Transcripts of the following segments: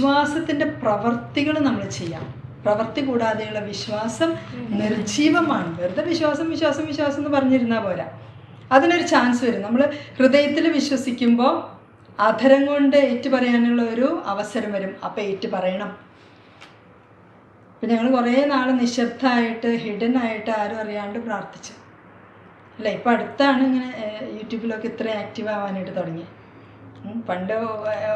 വിശ്വാസത്തിന്റെ പ്രവർത്തികൾ നമ്മൾ ചെയ്യാം. പ്രവർത്തി കൂടാതെയുള്ള വിശ്വാസം നിർജീവമാണ് വെറുതെ വിശ്വാസം വിശ്വാസം വിശ്വാസം എന്ന് പറഞ്ഞിരുന്നാൽ പോരാ. അതിനൊരു ചാൻസ് വരും. നമ്മൾ ഹൃദയത്തിൽ വിശ്വസിക്കുമ്പോൾ അധരം കൊണ്ട് ഏറ്റു പറയാനുള്ള ഒരു അവസരം വരും. അപ്പം ഏറ്റു പറയണം അപ്പം ഞങ്ങൾ കുറേ നാൾ നിശബ്ദമായിട്ട് ഹിഡൻ ആയിട്ട് ആരും അറിയാണ്ട് പ്രാർത്ഥിച്ചു. അല്ല? ഇപ്പം അടുത്താണ് ഇങ്ങനെ യൂട്യൂബിലൊക്കെ ഇത്ര ആക്റ്റീവ് ആവാനായിട്ട് തുടങ്ങി ഉം, പണ്ട്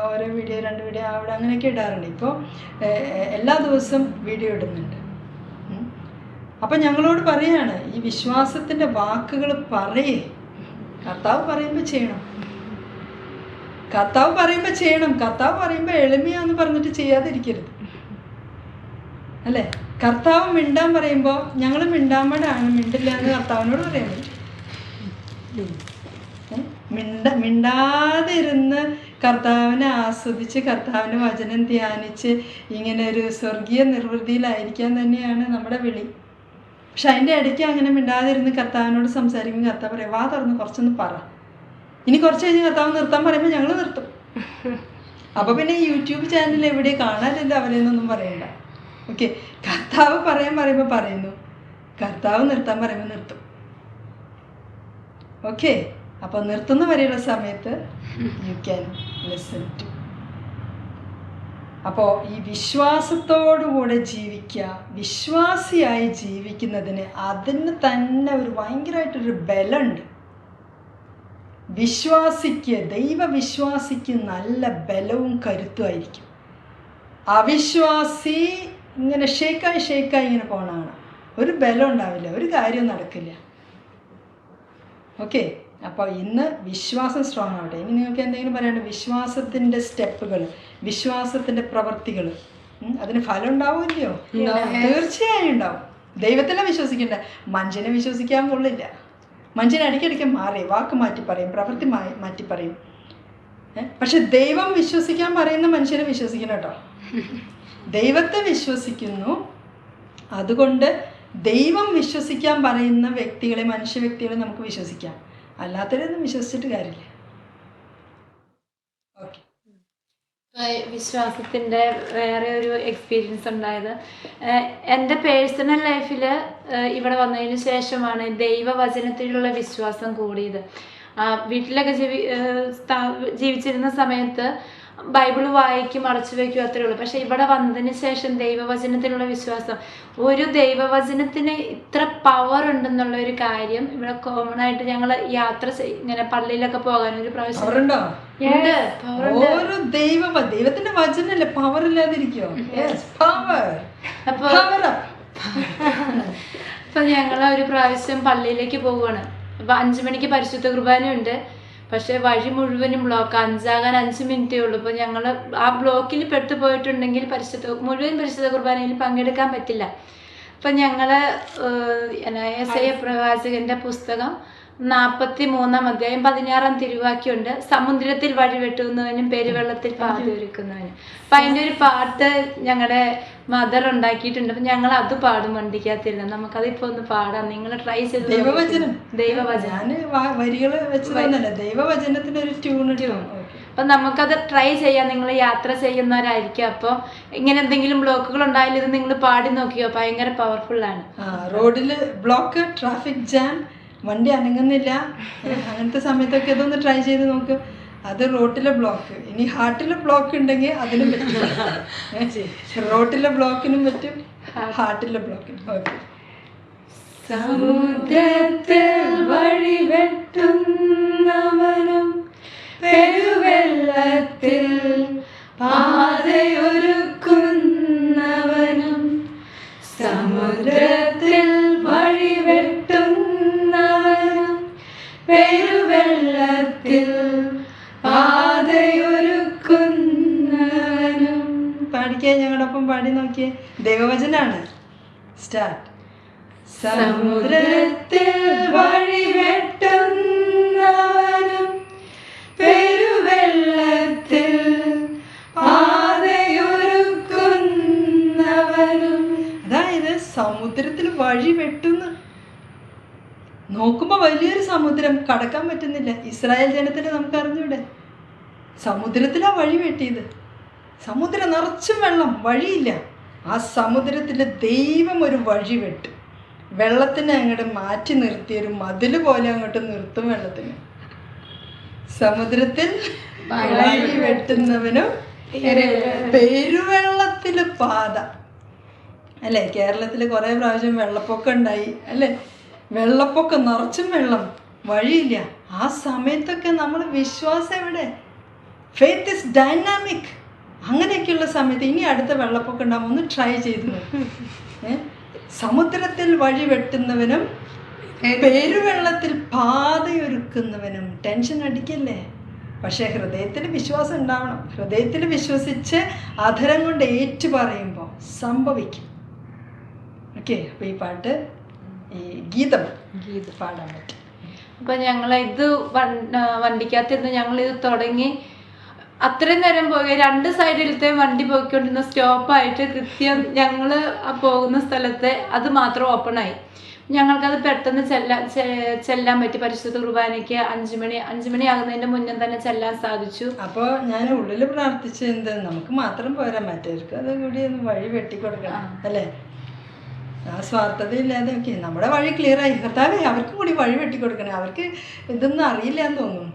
ഓരോ വീഡിയോ രണ്ട് വീഡിയോ അവിടെ അങ്ങനെയൊക്കെ ഇടാറുണ്ട്. ഇപ്പോൾ എല്ലാ ദിവസവും വീഡിയോ ഇടുന്നുണ്ട്. അപ്പം ഞങ്ങളോട് പറയാണ് ഈ വിശ്വാസത്തിന്റെ വാക്കുകൾ പറയേ. കർത്താവ് പറയുമ്പോൾ ചെയ്യണം. കർത്താവ് പറയുമ്പോൾ ചെയ്യണം. കർത്താവ് പറയുമ്പോൾ എളിമയാന്ന് പറഞ്ഞിട്ട് ചെയ്യാതിരിക്കരുത്. അല്ലേ? കർത്താവ് മിണ്ടാൻ പറയുമ്പോൾ ഞങ്ങൾ മിണ്ടാൻ വേണ്ട മിണ്ടില്ല എന്ന് കർത്താവിനോട് പറയാൻ പറ്റും? മിണ്ട മിണ്ടാതിരുന്ന് കർത്താവിനെ ആസ്വദിച്ച് കർത്താവിന്റെ വചനം ധ്യാനിച്ച് ഇങ്ങനെ ഒരു സ്വർഗീയ നിർവൃതിയിലായിരിക്കാൻ തന്നെയാണ് നമ്മുടെ വിളി. പക്ഷെ അതിന്റെ ഇടയ്ക്ക് അങ്ങനെ മിണ്ടാതിരുന്ന് കർത്താവിനോട് സംസാരിക്കുമ്പോൾ കർത്താവ് പറയാം വാ തുറന്ന് കുറച്ചൊന്ന് പറ. ഇനി കുറച്ച് കഴിഞ്ഞ് കർത്താവ് നിർത്താൻ പറയുമ്പോൾ ഞങ്ങൾ നിർത്തും. അപ്പൊ പിന്നെ യൂട്യൂബ് ചാനൽ എവിടെ കാണാനില്ല അവരെന്നൊന്നും പറയണ്ട. ഓക്കെ കർത്താവ് പറയാൻ പറയുമ്പോൾ പറയുന്നു. കർത്താവ് നിർത്താൻ പറയുമ്പോൾ നിർത്തും. ഓക്കെ അപ്പോൾ നിർത്തുന്ന വരെയുള്ള സമയത്ത് യു ക്യാൻ ലിസൺ ടു അപ്പോൾ ഈ വിശ്വാസത്തോടുകൂടെ ജീവിക്കുക വിശ്വാസിയായി ജീവിക്കുന്നതിന് അതിന് തന്നെ ഒരു ഭയങ്കരമായിട്ടൊരു ബലമുണ്ട്. വിശ്വാസിക്ക് ദൈവവിശ്വാസിക്ക് നല്ല ബലവും കരുത്തുമായിരിക്കും അവിശ്വാസി ഇങ്ങനെ ഷേക്കായി ഷേക്കായി ഇങ്ങനെ പോണതാണ് ഒരു ബലം ഉണ്ടാവില്ല ഒരു കാര്യവും നടക്കില്ല. ഓക്കെ അപ്പോൾ ഇന്ന് വിശ്വാസം സ്ട്രോങ് ആവട്ടെ. ഇനി നിങ്ങൾക്ക് എന്തെങ്കിലും പറയാനുണ്ട്? വിശ്വാസത്തിന്റെ സ്റ്റെപ്പുകൾ വിശ്വാസത്തിന്റെ പ്രവൃത്തികൾ അതിന് ഫലം ഉണ്ടാവുമല്ലയോ തീർച്ചയായും ഉണ്ടാവും. ദൈവത്തിനെ വിശ്വസിക്കണ്ട. മനുഷ്യനെ വിശ്വസിക്കാൻ കൊള്ളില്ല. മനുഷ്യൻ അടിക്കടിക്ക് മാറി വാക്ക് മാറ്റി പറയും പ്രവൃത്തി മാറ്റി പറയും. പക്ഷെ ദൈവം വിശ്വസിക്കാൻ പറയുന്ന മനുഷ്യനെ വിശ്വസിക്കണം കേട്ടോ. ദൈവത്തെ വിശ്വസിക്കുന്നു. അതുകൊണ്ട് ദൈവം വിശ്വസിക്കാൻ പറയുന്ന വ്യക്തികളെ മനുഷ്യ വ്യക്തികളെ നമുക്ക് വിശ്വസിക്കാം. അല്ലാത്തവരൊന്നും വിശ്വസിച്ചിട്ട് കാര്യമില്ല. ഓക്കെ വിശ്വാസത്തിന്റെ വേറെ ഒരു എക്സ്പീരിയൻസ് ഉണ്ടായത്. എന്റെ പേഴ്സണൽ ലൈഫിൽ ഇവിടെ വന്നതിന് ശേഷമാണ് ദൈവവചനത്തിലുള്ള വിശ്വാസം കൂടിയത്. വീട്ടിലൊക്കെ ജീവി ജീവിച്ചിരുന്ന സമയത്ത് ബൈബിൾ വായിക്കും അടച്ചു വയ്ക്കും അത്രേ ഉള്ളൂ. പക്ഷേ ഇവിടെ വന്നതിന് ശേഷം ദൈവവചനത്തിലുള്ള വിശ്വാസം. ഒരു ദൈവവചനത്തിന് ഇത്ര പവർ ഉണ്ടെന്നുള്ള ഒരു കാര്യം ഇവിടെ കോമൺ ആയിട്ട് ഞങ്ങൾ യാത്ര ചെയ്- ഇങ്ങനെ പള്ളിയിലൊക്കെ പോകാൻ ഒരു പ്രാവശ്യം. ഉണ്ട്? പവർ ഉണ്ട്. ഓരോ ദൈവ ദൈവത്തിന്റെ വചനല്ലേ പവർ ഇല്ലാതിരിക്കോ? പവർ അപ്പൊ പവർ അപ്പൊ ഞങ്ങൾ ഒരു പ്രാവശ്യം പള്ളിയിലേക്ക് പോവുകയാണ്. അപ്പൊ അഞ്ചു മണിക്ക് പരിശുദ്ധ കുർബാനയുണ്ട്. പക്ഷെ വഴി മുഴുവനും ബ്ലോക്ക് അഞ്ചാകാൻ അഞ്ച് മിനിറ്റേ ഉള്ളൂ. അപ്പൊ ഞങ്ങൾ ആ ബ്ലോക്കിൽ പെട്ടു പോയിട്ടുണ്ടെങ്കിൽ പരിശുദ്ധ മുഴുവൻ പരിശുദ്ധ കുർബാനയിൽ പങ്കെടുക്കാൻ പറ്റില്ല. അപ്പൊ ഞങ്ങൾ എസ് ഐ പ്രവാചകന്റെ പുസ്തകം നാൽപ്പത്തി മൂന്നാം അധ്യായം പതിനാറാം തിരുവാക്കിയുണ്ട് സമുദ്രത്തിൽ വഴി വെട്ടുന്നവനും പെരുവെള്ളത്തിൽ പാതി ഒരുക്കുന്നവനും അപ്പൊ അതിന്റെ ഒരു പാട്ട് ഞങ്ങളുടെ മദർ ഉണ്ടാക്കിയിട്ടുണ്ട്. അപ്പൊ ഞങ്ങൾ അത് പാടും വണ്ടിക്കകത്തിരുന്ന്. നമുക്കതിപ്പോ ഒന്ന് പാടാം. നിങ്ങൾ ട്രൈ ചെയ്ത്. ദൈവവചനം. ദൈവവചനം. വരികൾ വെച്ച് ദൈവവചനത്തിന് ഒരു ട്യൂൺ അപ്പൊ നമുക്കത് ട്രൈ ചെയ്യാം. നിങ്ങൾ യാത്ര ചെയ്യുന്നവരായിരിക്കും. അപ്പോൾ ഇങ്ങനെ എന്തെങ്കിലും ബ്ലോക്കുകൾ ഉണ്ടായാലും ഇത് നിങ്ങൾ പാടി നോക്കിയോ ഭയങ്കര പവർഫുൾ ആണ്. ആ റോഡിൽ ബ്ലോക്ക് ട്രാഫിക് ജാം വണ്ടി അനങ്ങുന്നില്ല. അങ്ങനത്തെ സമയത്തൊക്കെ ഇതൊന്ന് ട്രൈ ചെയ്ത് നോക്ക്. അത് റോട്ടിലെ ബ്ലോക്ക് ഇനി ഹാർട്ടിലെ ബ്ലോക്ക് ഉണ്ടെങ്കിൽ അതിനും പറ്റും. റോട്ടിലെ ബ്ലോക്കിനും പറ്റും ഹാർട്ടിലെ ബ്ലോക്കിനും ഓക്കെ. സമുദ്രത്തിൽ വഴി വെട്ടുന്നവനും പെരുവെള്ളത്തിൽ പാതയൊരുക്കുന്നവനും സ്റ്റാർട്ട് സമുദ്രത്തിൽ വഴി വെട്ടുന്നവനും പെരുവെള്ളത്തിൽ പാതയൊരുക്കുന്നവനും. അതായത് സമുദ്രത്തിൽ വഴി വെട്ടുന്നു നോക്കുമ്പോൾ വലിയൊരു സമുദ്രം കടക്കാൻ പറ്റുന്നില്ല. ഇസ്രായേൽ ജനത്തിന് നമുക്ക് അറിഞ്ഞൂടെ സമുദ്രത്തിലാ വഴി വെട്ടിയത്. സമുദ്രം നിറച്ചും വെള്ളം വഴിയില്ല. ആ സമുദ്രത്തിൽ ദൈവം ഒരു വഴി വെട്ട് വെള്ളത്തിനെ അങ്ങോട്ട് മാറ്റി നിർത്തിയ ഒരു മതിൽ പോലെ അങ്ങോട്ട് നിർത്തും വെള്ളത്തിന്. സമുദ്രത്തിൽ വഴി വെട്ടുന്നവനും പെരുവെള്ളത്തിൽ പാത. അല്ലേ? കേരളത്തിൽ കുറേ പ്രാവശ്യം വെള്ളപ്പൊക്കം ഉണ്ടായി. അല്ലേ? വെള്ളപ്പൊക്കം നിറച്ചും വെള്ളം. വഴിയില്ല. ആ സമയത്തൊക്കെ നമ്മൾ വിശ്വാസം എവിടെ? ഫെയ്ത്ത് ഇസ് ഡൈനാമിക് അങ്ങനെയൊക്കെയുള്ള സമയത്ത് ഇനി അടുത്ത വെള്ളപ്പൊക്കം ഉണ്ടാകുമ്പോൾ ഒന്ന് ട്രൈ ചെയ്ത് നോക്ക്. സമുദ്രത്തിൽ വഴി വെട്ടുന്നവനും പെരുവെള്ളത്തിൽ പാതയൊരുക്കുന്നവനും ടെൻഷൻ അടിക്കല്ലേ? പക്ഷേ ഹൃദയത്തിൽ വിശ്വാസം ഉണ്ടാവണം. ഹൃദയത്തിൽ വിശ്വസിച്ച് അധരം കൊണ്ട് ഏറ്റു പറയുമ്പോൾ സംഭവിക്കും. ഓക്കെ അപ്പോൾ ഈ പാട്ട് ഈ ഗീതം ഗീത. പാടാൻ പറ്റും. അപ്പൊ ഞങ്ങൾ ഇത് വണ്ടിക്കകത്തിരുന്ന് ഞങ്ങൾ ഇത് തുടങ്ങി അത്രയും നേരം പോയി. രണ്ട് സൈഡിലത്തെ വണ്ടി പോയിക്കൊണ്ടിരുന്ന സ്റ്റോപ്പായിട്ട് കൃത്യം ഞങ്ങൾ പോകുന്ന സ്ഥലത്തെ അത് മാത്രം ഓപ്പൺ ആയി. ഞങ്ങൾക്കത് പെട്ടെന്ന് ചെല്ലാൻ ചെല്ലാൻ പറ്റി. പരിശുദ്ധ കുർബാനയ്ക്ക് അഞ്ചു മണി അഞ്ചു മണി ആകുന്നതിന്റെ മുന്നേ തന്നെ ചെല്ലാൻ സാധിച്ചു. അപ്പോൾ ഞാൻ ഉള്ളിൽ പ്രാർത്ഥിച്ചത് നമുക്ക് മാത്രം പോരാ. മറ്റവർക്ക് അത് കൂടി ഒന്ന് വഴി വെട്ടിക്കൊടുക്കണം അല്ലേ? ആ സ്വാർത്ഥതയില്ലാതെ ഓക്കെ നമ്മുടെ വഴി ക്ലിയർ ആയി. കർത്താവേ അവർക്കും കൂടി വഴി വെട്ടിക്കൊടുക്കണേ. അവർക്ക് ഇതൊന്നും അറിയില്ല എന്ന് തോന്നുന്നു.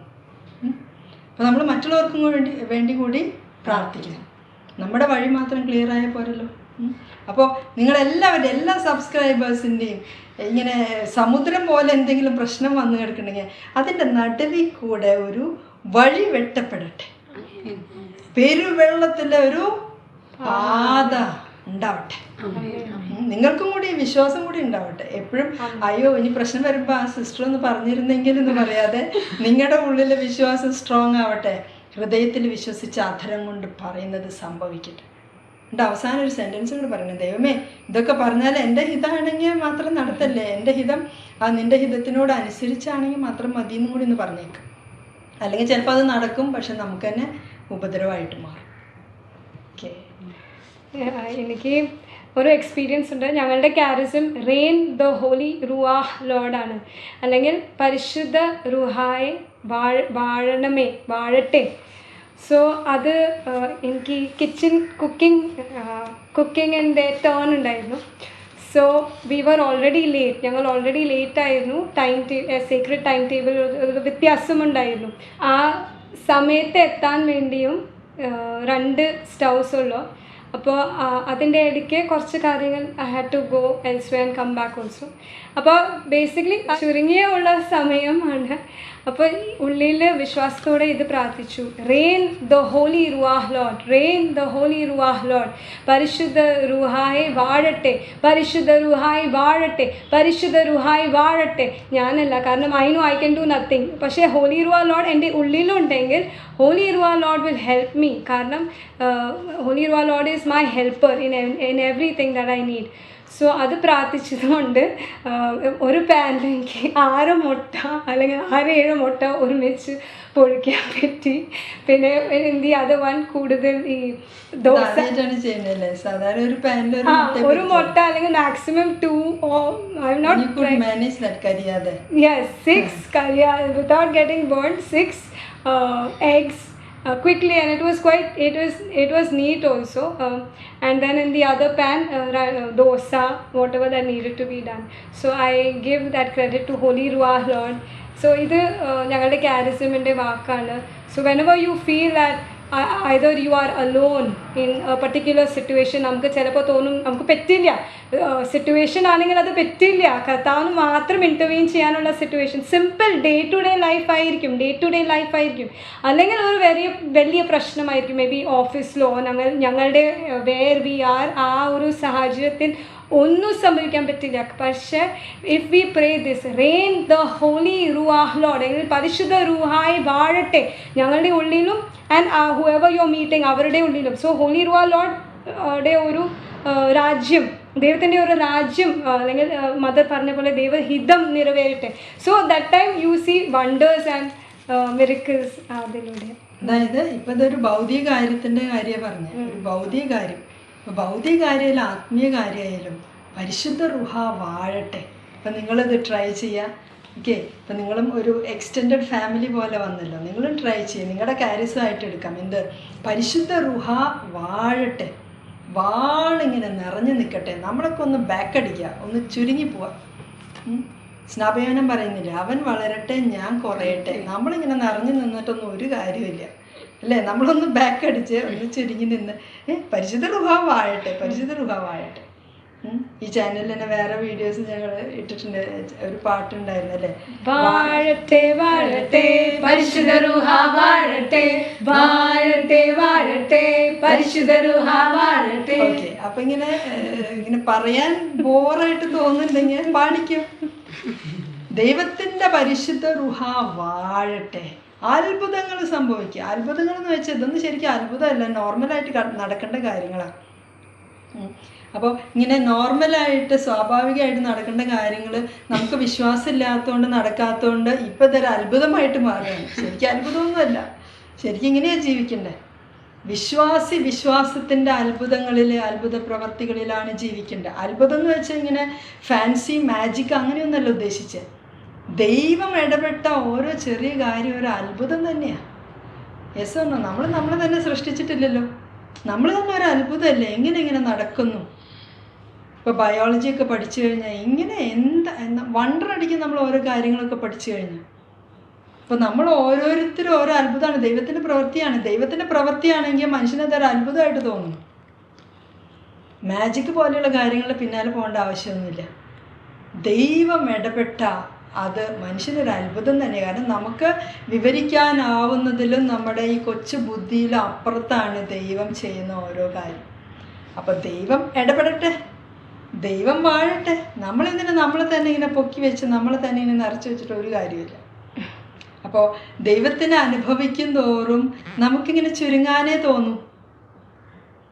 അപ്പോൾ നമ്മൾ മറ്റുള്ളവർക്കും വേണ്ടി വേണ്ടി കൂടി പ്രാർത്ഥിക്കണം നമ്മുടെ വഴി മാത്രം ക്ലിയർ ആയ പോരല്ലോ. അപ്പോൾ നിങ്ങളെല്ലാവരുടെ എല്ലാ സബ്സ്ക്രൈബേഴ്സിന്റെയും ഇങ്ങനെ സമുദ്രം പോലെ എന്തെങ്കിലും പ്രശ്നം വന്നു കിടക്കണമെങ്കിൽ അതിന്റെ നടുവിൽ കൂടെ ഒരു വഴി വെട്ടപ്പെടട്ടെ. പെരുവെള്ളത്തിന്റെ ഒരു പാത. ഉണ്ടാവട്ടെ. നിങ്ങൾക്കും കൂടി വിശ്വാസം കൂടി ഉണ്ടാവട്ടെ. എപ്പോഴും അയ്യോ ഇനി പ്രശ്നം വരുമ്പോൾ ആ സിസ്റ്റർ ഒന്ന് പറഞ്ഞിരുന്നെങ്കിൽ എന്ന് പറയാതെ നിങ്ങളുടെ ഉള്ളിലെ വിശ്വാസം സ്ട്രോങ് ആവട്ടെ. ഹൃദയത്തിൽ വിശ്വസിച്ച് അധരം കൊണ്ട് പറയുന്നത് സംഭവിക്കട്ടെ. എന്റെ അവസാനം ഒരു സെന്റൻസ് കൂടെ പറയുന്നത് ദൈവമേ ഇതൊക്കെ പറഞ്ഞാൽ എന്റെ ഹിതമാണെങ്കിൽ മാത്രം നടത്തല്ലേ? എന്റെ ഹിതം ആ നിന്റെ ഹിതത്തിനോട് അനുസരിച്ചാണെങ്കിൽ മാത്രം മതി എന്നും കൂടി ഒന്ന് പറഞ്ഞേക്കും. അല്ലെങ്കിൽ ചിലപ്പോൾ അത് നടക്കും പക്ഷെ നമുക്ക് തന്നെ ഉപദ്രവമായിട്ട് മാറും. എനിക്ക് ഒരു എക്സ്പീരിയൻസ് ഉണ്ട്. ഞങ്ങളുടെ charism rain the holy ruach ലോഡാണ് അല്ലെങ്കിൽ പരിശുദ്ധ റുഹായെ വാഴ വാഴണമേ വാഴട്ടെ. സോ അത് എനിക്ക് കിച്ചൺ കുക്കിംഗ് കുക്കിങ്ങിന്റെ ടേൺ ഉണ്ടായിരുന്നു. So we were already late ഞങ്ങൾ ഓൾറെഡി ലേറ്റ് ആയിരുന്നു. Time table secret time table ഒരു വ്യത്യാസമുണ്ടായിരുന്നു ആ സമയത്ത് എത്താൻ വേണ്ടിയും രണ്ട് സ്റ്റൗസ് ഉള്ളു അപ്പോൾ അതിന്റെ ഇടയ്ക്ക് കുറച്ച് കാര്യങ്ങൾ I had to go else and come back also അപ്പോൾ ബേസിക്കലി ചുരുങ്ങിയ ഉള്ള സമയമാണ്. അപ്പോൾ ഉള്ളിൽ വിശ്വാസത്തോടെ ഇത് പ്രാർത്ഥിച്ചു. Rain the holy ruach lord rain the holy ruach lord പരിശുദ്ധ റുഹായി വാഴട്ടെ പരിശുദ്ധ റുഹായി വാഴട്ടെ പരിശുദ്ധ റുഹായി വാഴട്ടെ. ഞാനല്ല കാരണം I know I can do nothing പക്ഷേ ഹോലി റുവാ ലോഡ് എന്റെ ഉള്ളിലുണ്ടെങ്കിൽ holy ruach lord will help me കാരണം holy ruach lord is my helper in in everything that I need so അത് പ്രാർത്ഥിച്ചതുകൊണ്ട് ഒരു പാനിൽ എനിക്ക് ആറ് മുട്ട അല്ലെങ്കിൽ ആറ് ഏഴ് മുട്ട ഒരുമിച്ച് പൊഴിക്കാൻ പറ്റി. പിന്നെ എന്ത് ചെയ്യും അത് വൺ കൂടുതൽ ഈ ദോശ സാധാരണ ഒരു പാനിൽ ഒരു മുട്ട അല്ലെങ്കിൽ maximum two I not manage manage that കരിയാതെ Yes, six curry without getting burnt. Six uh, eggs uh, quickly, and it was quite. It was it was neat also. Um, and then in the other pan, uh, uh, dosa, whatever that needed to be done. So I give that credit to Holy Ruah Lord. so ഇത് uh, ഞങ്ങളുടെ whenever വാക്കാണ് so that either you are alone in particular situation നമുക്ക് ചിലപ്പോൾ തോന്നും നമുക്ക് പറ്റില്ല. Situation ആണെങ്കിൽ അത് പറ്റില്ല. കർത്താവിന് മാത്രം ഇന്റർവ്യൂ ചെയ്യാനുള്ള situation simple day to day life ആയിരിക്കും. ഡേ ടു ഡേ ലൈഫ് ആയിരിക്കും. അല്ലെങ്കിൽ ഒരു വലിയ വലിയ പ്രശ്നമായിരിക്കും. മേ ബി ഓഫീസിലോ ഞങ്ങൾ ഞങ്ങളുടെ വേർ വി ആർ ആ ഒരു സാഹചര്യത്തിൽ ഒന്നും സംഭവിക്കാൻ പറ്റില്ല. പക്ഷേ if we pray this rain the holy ruach lord അല്ലെങ്കിൽ പരിശുദ്ധ റുഹായി വാഴട്ടെ ഞങ്ങളുടെ ഉള്ളിലും and whoever your meeting അവരുടെ ഉള്ളിലും. സോ ഹോളി റുവാ ലോഡ് ഒരു രാജ്യം ദൈവത്തിന്റെ ഒരു രാജ്യം അല്ലെങ്കിൽ മദർ പറഞ്ഞ പോലെ ദൈവഹിതം നിറവേറട്ടെ. So that time you see wonders and miracles അതിലൂടെ. അതായത് ഇപ്പൊ ഇതൊരു ഭൗതിക കാര്യത്തിന്റെ കാര്യം പറഞ്ഞത്. ഒരു ഭൗതിക കാര്യം. കാര്യമായാലും ആത്മീയ കാര്യമായാലും പരിശുദ്ധ റുഹ വാഴട്ടെ. അപ്പം നിങ്ങളിത് ട്രൈ ചെയ്യുക ഓക്കെ ഇപ്പം നിങ്ങളും ഒരു എക്സ്റ്റെൻഡഡ് ഫാമിലി പോലെ വന്നല്ലോ. നിങ്ങളും ട്രൈ ചെയ്യുക നിങ്ങളുടെ കാരിസമായിട്ട് എടുക്കാം. എന്ത്? പരിശുദ്ധ റുഹ വാഴട്ടെ. വാളിങ്ങനെ നിറഞ്ഞു നിൽക്കട്ടെ നമ്മളൊക്കെ ഒന്ന് ബാക്ക് അടിക്കുക. ഒന്ന് ചുരുങ്ങി പോവാം. സ്നാപയോനം പറയുന്നില്ല? അവൻ വളരട്ടെ ഞാൻ കുറയട്ടെ. നമ്മളിങ്ങനെ നിറഞ്ഞു നിന്നിട്ടൊന്നും ഒരു കാര്യമില്ല അല്ലേ? നമ്മളൊന്ന് ബാക്ക് അടിച്ച് ഒന്ന് ചുരുങ്ങി നിന്ന്. പരിശുദ്ധ റുഹ വാഴട്ടെ പരിശുദ്ധ റുഹ ഈ ചാനലിൽ തന്നെ വേറെ വീഡിയോസ് ഞങ്ങൾ ഇട്ടിട്ടുണ്ട്. ഒരു പാട്ടുണ്ടായിരുന്നു അല്ലേ? വാഴട്ടെ വാഴട്ടെ പരിശുദ്ധ റുഹ വാഴട്ടെ വാഴട്ടെ വാഴട്ടെ പരിശുദ്ധ റുഹ വാഴട്ടെ. അപ്പൊ ഇങ്ങനെ ഇങ്ങനെ പറയാൻ ബോറായിട്ട് തോന്നുന്നുണ്ടെങ്കിൽ പാടിക്കും. ദൈവത്തിന്റെ പരിശുദ്ധ റുഹ വാഴട്ടെ. അത്ഭുതങ്ങൾ സംഭവിക്കുക. അത്ഭുതങ്ങൾ എന്ന് വെച്ചാൽ ഇതൊന്നും ശരിക്കും അത്ഭുതമല്ല. നോർമലായിട്ട് നടക്കേണ്ട കാര്യങ്ങളാണ്. അപ്പോൾ ഇങ്ങനെ നോർമലായിട്ട് സ്വാഭാവികമായിട്ട് നടക്കേണ്ട കാര്യങ്ങൾ നമുക്ക് വിശ്വാസമില്ലാത്തതുകൊണ്ട് നടക്കാത്തതുകൊണ്ട് ഇപ്പം ഇതൊരു അത്ഭുതമായിട്ട് മാറുകയാണ്. ശരിക്കും അത്ഭുതമൊന്നുമല്ല. ശരിക്കും ഇങ്ങനെയാണ് ജീവിക്കണ്ടേ? വിശ്വാസി വിശ്വാസത്തിന്റെ അത്ഭുതങ്ങളിൽ അത്ഭുത പ്രവർത്തികളിലാണ് ജീവിക്കേണ്ടത്. അത്ഭുതം എന്ന് വെച്ചാൽ ഇങ്ങനെ ഫാൻസി മാജിക് അങ്ങനെയൊന്നല്ല ഉദ്ദേശിച്ചത്. ദൈവം ഇടപെട്ട ഓരോ ചെറിയ കാര്യം ഒരു അത്ഭുതം തന്നെയാണ് യെസ് ഒന്നോ നമ്മൾ നമ്മൾ തന്നെ സൃഷ്ടിച്ചിട്ടില്ലല്ലോ. നമ്മൾ തന്നെ ഒരു അത്ഭുതമല്ലേ? എങ്ങനെ ഇങ്ങനെ നടക്കുന്നു? ഇപ്പോൾ ബയോളജി ഒക്കെ പഠിച്ചു കഴിഞ്ഞാൽ ഇങ്ങനെ എന്താ വണ്ടർ അടിക്കും നമ്മൾ ഓരോ കാര്യങ്ങളൊക്കെ പഠിച്ചു കഴിഞ്ഞാൽ അപ്പോൾ നമ്മൾ ഓരോരുത്തരും ഓരോ അത്ഭുതമാണ് ദൈവത്തിന്റെ പ്രവൃത്തിയാണ്. ദൈവത്തിന്റെ പ്രവൃത്തിയാണെങ്കിൽ മനുഷ്യനത് അത്ഭുതമായിട്ട് തോന്നുന്നു മാജിക് പോലെയുള്ള കാര്യങ്ങൾ പിന്നാലെ പോകേണ്ട ആവശ്യമൊന്നുമില്ല. ദൈവം ഇടപെട്ട അത് മനുഷ്യനൊരു അത്ഭുതം തന്നെ. കാരണം നമുക്ക് വിവരിക്കാനാവുന്നതിലും നമ്മുടെ ഈ കൊച്ചു ബുദ്ധിയിലും അപ്പുറത്താണ് ദൈവം ചെയ്യുന്ന ഓരോ കാര്യം. അപ്പോൾ ദൈവം ഇടപെടട്ടെ. ദൈവം വാഴട്ടെ. നമ്മളെന്തിനാ നമ്മളെ തന്നെ ഇങ്ങനെ പൊക്കി വെച്ച് നമ്മളെ തന്നെ ഇങ്ങനെ നിറച്ച് വെച്ചിട്ട് ഒരു കാര്യമില്ല അപ്പോൾ ദൈവത്തിനെ അനുഭവിക്കും തോറും നമുക്കിങ്ങനെ ചുരുങ്ങാനേ തോന്നും.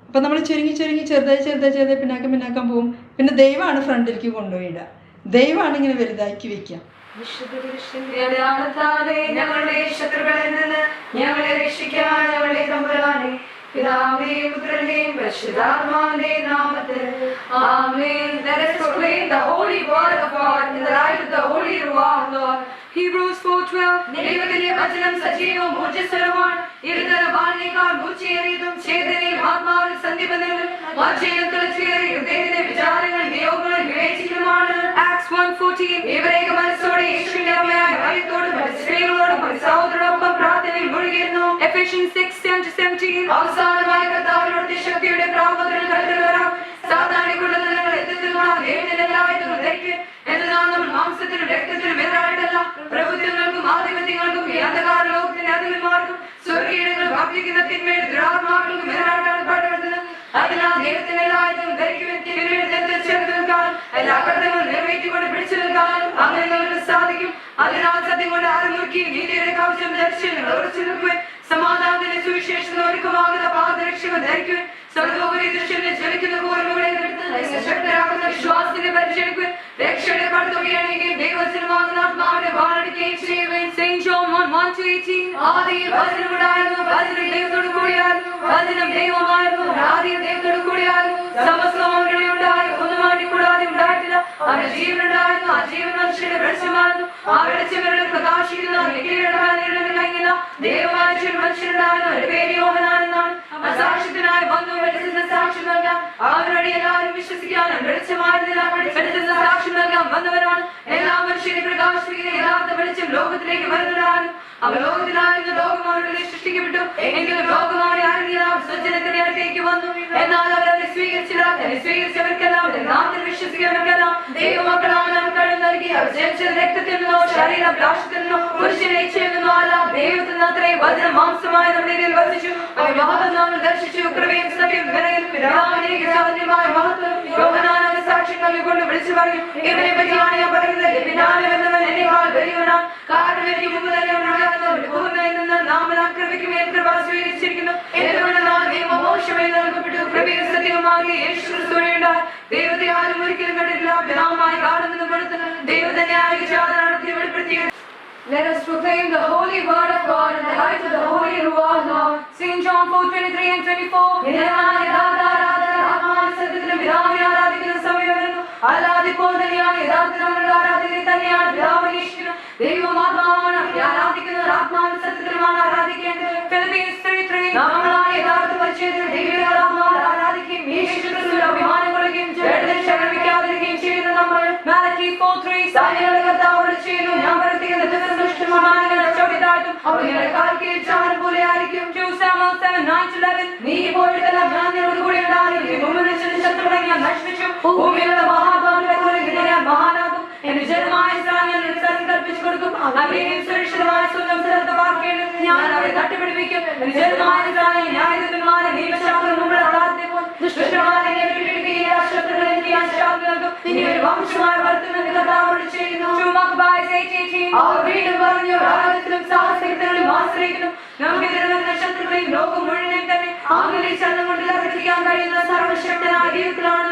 അപ്പം നമ്മൾ ചുരുങ്ങി ചുരുങ്ങി ചെറുതായി ചെറുതായി ചെറുതായി പിന്നാക്കം പിന്നാക്കം പോവും. പിന്നെ ദൈവമാണ് ഫ്രണ്ടിലേക്ക് കൊണ്ടുപോയിടുക ദൈവമാണ് ഇങ്ങനെ വലുതാക്കി അടയാളത്താലെ ഞങ്ങളുടെ ശത്രുക്കളിൽ നിന്ന് ഞങ്ങളെ രക്ഷിക്കാൻ ഞങ്ങളുടെ തമ്പുരാനെ പിതാവിന്റെയും പുത്രന്റെയും പരിശുദ്ധാത്മാവിന്റെയും നാമത്തിൽ. ആമേൻ. Let us proclaim the holy word of God in the light of the holy Ruach Lord. Hebrews 4:12 ദൈവത്തിന്റെ വചനം സജീവവും ഊർജസ്വലമാണ് ഇരുതല ബാലിനേക്കാൾ മൂർച്ചയേറിയതും ചേതനയും ആത്മാവിൽ സന്ധിബന്ധങ്ങളും മജ്ജയിലും തിളച്ചേറി ഹൃദയത്തിന്റെ വിചാരങ്ങൾ നിയോഗങ്ങൾ വിവേചിക്കുന്നതുമാണ് ആക്സ് 1:14 ഇവരേക മനസ്സോടെ യേശുവിന്റെ അമ്മയായ മറ്റ് സ്ത്രീകളോടും ഒരു സഹോദരനൊപ്പം പ്രാർത്ഥനയിൽ മുഴുകിയിരുന്നു. 6:10-17 അവസാനമായ കർത്താവിനോട് ശക്തിയുടെ പ്രാമുദ്രൽ കരുതലുവരാം സാധാരണക്കുള്ളത് നിങ്ങൾ ധരിക്കും. എന്നാൽ നമ്മൾ മാംസത്തിനും രക്തത്തിനും എതിരായിട്ടല്ല? പ്രഭുത്വങ്ങൾക്കും ആധിപത്യങ്ങൾക്കും ഈ അന്ധകാര ലോകത്തിന്റെ അധിപന്മാർക്കും സ്വർഗീയങ്ങളും ഭക്തിക്കുന്ന തിന്മയുടെ ദുരാത്മാക്കൾക്കും എതിരായിട്ടാണ് പാടുപെടുന്നത് അതിനാൽ ദൈവത്തിന്റെ എല്ലാവരും ധരിക്കുവാൻ തിരുവനന്തപുരത്തിൽ ചേർത്ത് നിൽക്കാൻ എല്ലാ നിങ്ങൾക്ക് സാധിക്കും. അതിനാൽ സത്യം കൊണ്ട് ആരംഭിക്കി നീതിയുടെ കവചം ധരിച്ച് നിങ്ങൾ ഉറച്ചു നിൽക്കുവാൻ സമാധാനത്തിന്റെ സുവിശേഷം ഒരുക്കമാകുന്ന പാദരക്ഷകൾ ധരിക്കുവാൻ സർവോപരി ദൃശ്യത്തെ ജ്വലിക്കുന്ന കോരുകളെ എടുത്ത് ശക്തരാകുന്ന വിശ്വാസത്തിന്റെ പരിചരിക്കുവാൻ രക്ഷയുടെ പടുത്തുകയാണെങ്കിൽ ദൈവജനമാകുന്ന ആത്മാവിനെ വാഴടിക്കുകയും ചെയ്യുവാൻ സെയിന്റ് ജോൺ 1:18 ആദിയിൽ വചനമുണ്ടായിരുന്നു വചനം ദൈവത്തോട് കൂടിയായിരുന്നു വചനം ദൈവമായിരുന്നു ആദിയിൽ ദൈവത്തോട് കൂടിയായിരുന്നു. സമസ്തം അവിടെ ഉണ്ടായി ഒന്നും കൂടാതെ ഉണ്ടായിട്ടില്ല. അവരുടെ ജീവനുണ്ടായിരുന്നു ആ ജീവൻ മനുഷ്യരുടെ വെളിച്ചമായിരുന്നു ആ വെളിച്ചങ്ങളുടെ പ്രകാശിക്കുന്ന നിത്യയുടെ കഴിഞ്ഞില്ല ദൈവമായ ജീവൻ മനുഷ്യരുണ്ടായിരുന്നു അവരുടെ പേര് യോഹനാനെന്നാണ് ആ സാക്ഷ്യത്തിനായി വന്നു വെളിച്ചത്തിന് സാക്ഷ്യം നൽകാം. അവരുടെ എല്ലാവരും വിശ്വസിക്കാനും വെളിച്ചമായിരുന്നില്ല സാക്ഷ്യം നൽകാൻ വന്നവരാണ് എല്ലാ മനുഷ്യരെ പ്രകാശിക്കുക യഥാർത്ഥ വെളിച്ചം ലോകത്തിലേക്ക് വരുന്നതാണ് അവ ലോകത്തിലായിരുന്നു ലോകം അവരുടെ സൃഷ്ടിക്കപ്പെട്ടു. എങ്കിലും ലോകമായി അറിഞ്ഞില്ല സ്വജനത്തിന്റെ അടുത്തേക്ക് വന്നു. എന്നാൽ അവർ സ്വീകരിച്ചില്ല സ്വീകരിച്ചവർക്കെല്ലാം നാട്ടിൽ വിശ്വസിക്കുന്നവർക്കെല്ലാം ദൈവമക്കളാണ് കഴിവ് നൽകി. അവർ ജനിച്ചത് രക്തത്തിൽ നിന്നോ ശരീരാഭിലാഷത്തിൽ നിന്നോ പുരുഷനെ ഇച്ഛയിൽ നിന്നോ അല്ല. ദൈവത്തിൽ നിന്ന് അത്രയും വചന മാംസമായ നമ്മുടെ അവർ മഹത്വം നാം ദർശിച്ചു. കൃപയും സത്യം വിലയും പിതാവിനേക്ക് സാധന്യമായ മഹത്വം പറഞ്ഞു ഇവനെ പറ്റിയാണ് പറയുന്നത്. പിതാവിനെ എന്നവൻ എന്നെക്കാൾ വലിയവനാണ് കാരണം എനിക്ക് മുമ്പ് തന്നെ ഭൂമിയിൽ നിന്ന് നാമെല്ലാം കൃപയ്ക്ക് മേൽ കൃപ സ്വീകരിച്ചിരിക്കുന്നു. എന്തുകൊണ്ടെന്നാൽ ദൈവം മോശമായി നൽകപ്പെട്ടു? കൃപയും സത്യവുമായി യേശു ദൈവത്തെ ആരും ഒരിക്കലും കണ്ടിട്ടില്ല. പിതാവുമായി Let us proclaim the holy word of God in the light of the holy Ruach Lord. St. John 4, 23 and 24. ഇതാണ് യഥാർത്ഥ ആരാധന. ആത്മാവിൽ സത്യത്തിലും പിതാവിനെ ആരാധിക്കുന്ന സമയം വരുന്നു. അല്ലാതെ ഇപ്പോൾ തന്നെയാണ് യഥാർത്ഥ നമ്മളുടെ ആരാധനയെ തന്നെയാണ് പിതാവിനെ ഇഷ്ടം ദൈവം ആത്മാവാണ് അവനെ ആരാധിക്കുന്നവർ ആത്മാവിൽ സത്യത്തിലുമാണ് ആരാധിക്കേണ്ടത് Philippians 3 3. നാമങ്ങളായ യഥാർത്ഥ പരിചയത്തിൽ ദൈവികരാത്മാവിൽ ആരാധിക്കുകയും യേശു ക്രിസ്തുവിൽ അഭിമാനം കൊള്ളുകയും ജഡത്തിൽ ക്ഷമിക്കാതിരിക്കുകയും ചെയ്യുന്ന നമ്മൾ Malachi 4 3. ദുഷ്ടമാനങ്ങളെ അവർ നിങ്ങളുടെ കാൽ കീഴ്ച്ചാരം പോലെ ആയിരിക്കും. 2 Samuel 7 9 to 11. നീ പോയിട്ടെല്ലാം ഞാൻ നിന്നോട് കൂടി ഉണ്ടാകും ഞാൻ നശിപ്പിച്ചു ഭൂമിയിലുള്ള മഹാഭവനെ പോലെ ഞാൻ മഹാനാകും. എന്റെ ജനമായ ഇസ്രായേൽ ഞാൻ നിനക്ക് സ്ഥലം കൽപ്പിച്ചു കൊടുക്കും അവരെയും സുരക്ഷിതമായ സ്വന്തം സ്ഥലത്ത് പാർക്കേണ്ടത് ഞാൻ അവരെ തട്ടിപ്പിടിപ്പിക്കും. എന്റെ ജനമായ ഇസ്രായേൽ ന്യായത്തിന്മാരെ നിയമശാസ്ത്രം മുമ്പുള്ള കാലത്തെ പോൽ ദുഷ്ടന്മാരെ എന്നെ പീഡിപ്പിക്കുകയും ശത്രുക്കളെ എനിക്ക് ഞാൻ ശാന്തി നൽകും നിന്നെ ഒരു വംശമായി വളർത്തുമെന്ന് കർത്താവോട് ചെയ്യുന്നു. 2 Maccabees 8 18. അവർ വീണ്ടും പറഞ്ഞു ആരാധത്തിലും സാഹസികതകളിലും ആശ്രയിക്കുന്നു. നമുക്കെതിരെ വരുന്ന ശത്രുക്കളെയും ലോകം മുഴുവൻ തന്നെ ചലനം കൊണ്ട് കഴിയുന്ന സർവശക്തനായ ദൈവത്തിലാണ്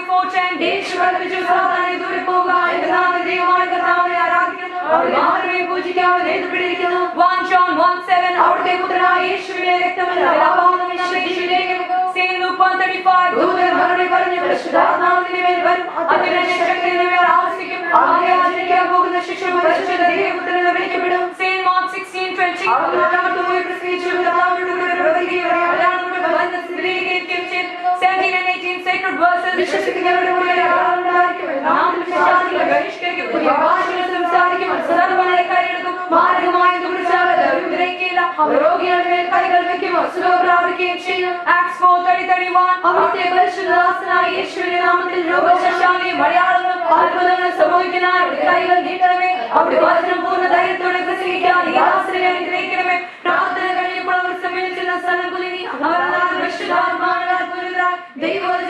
St. Matthew 4 10. യേശു കൽപ്പിച്ചു സാധാരണ ദൂരെ പോകുക എന്റെ ദൈവമായ കർത്താവിനെ ആരാധിക്കുന്നു അവർ മാത്രമേ പൂജിക്കാവൂ എഴുതപ്പെട്ടിരിക്കുന്നു 1 John 1 7. അവിടുത്തെ പുത്രനായ യേശുവിനെ രക്തമല്ല അപാപം വിശ്വസിച്ചിലേക്ക് St. Luke 135. ദൂതൻ മറുപടി പറഞ്ഞു പരിശുദ്ധാത്മാവിന്റെ മേൽ വരും അതിനെ ശക്തിയുടെ മേൽ ആവസിക്കും അങ്ങനെ ആചരിക്കാൻ പോകുന്ന ശിശു പരിശുദ്ധ ദൈവപുത്രനെ വിളിക്കപ്പെടും St. Mark 16 20. അവർ നാലാമത്തെ പോയി പ്രസംഗിച്ചു കർത്താവിനോട് കൂടെ പ്രവർത്തിക്കുകയും അടയാളങ്ങളുടെ ബന്ധം സ്ഥിരീകരിക്കുകയും ചെയ്തു 17 and 18 sacred verses. വിശ്വസിക്കുന്നവരുടെ കൂടെ അടയാളമുണ്ടായിരിക്കും നാട്ടിൽ വിശ്വാസികളെ ബഹിഷ്കരിക്കും പുതിയ ഭാഷകൾ സംസാരിക്കും സർവ്വങ്ങളെ കൈയെടുക്കും മാരകമായ കുറിച്ചാൽ ഗ്രഹിക്കില്ല അവർ രോഗികളുടെ മേൽ കൈകൾ വെക്കും സുഖം പ്രാപിക്കുകയും ചെയ്യും Acts 4 30 31. അവിടുത്തെ പരിശുദ്ധദാസനായ യേശുവിന്റെ നാമത്തിൽ രോഗശാന്തിയും അടയാളങ്ങളും അത്ഭുതങ്ങളും സംഭവിക്കുന്ന അവിടുത്തെ കൈകൾ നീട്ടണമേ അവിടെ വചനം പൂർണ്ണ ധൈര്യത്തോടെ പ്രസംഗിക്കാൻ ഈ ദാസൻ they was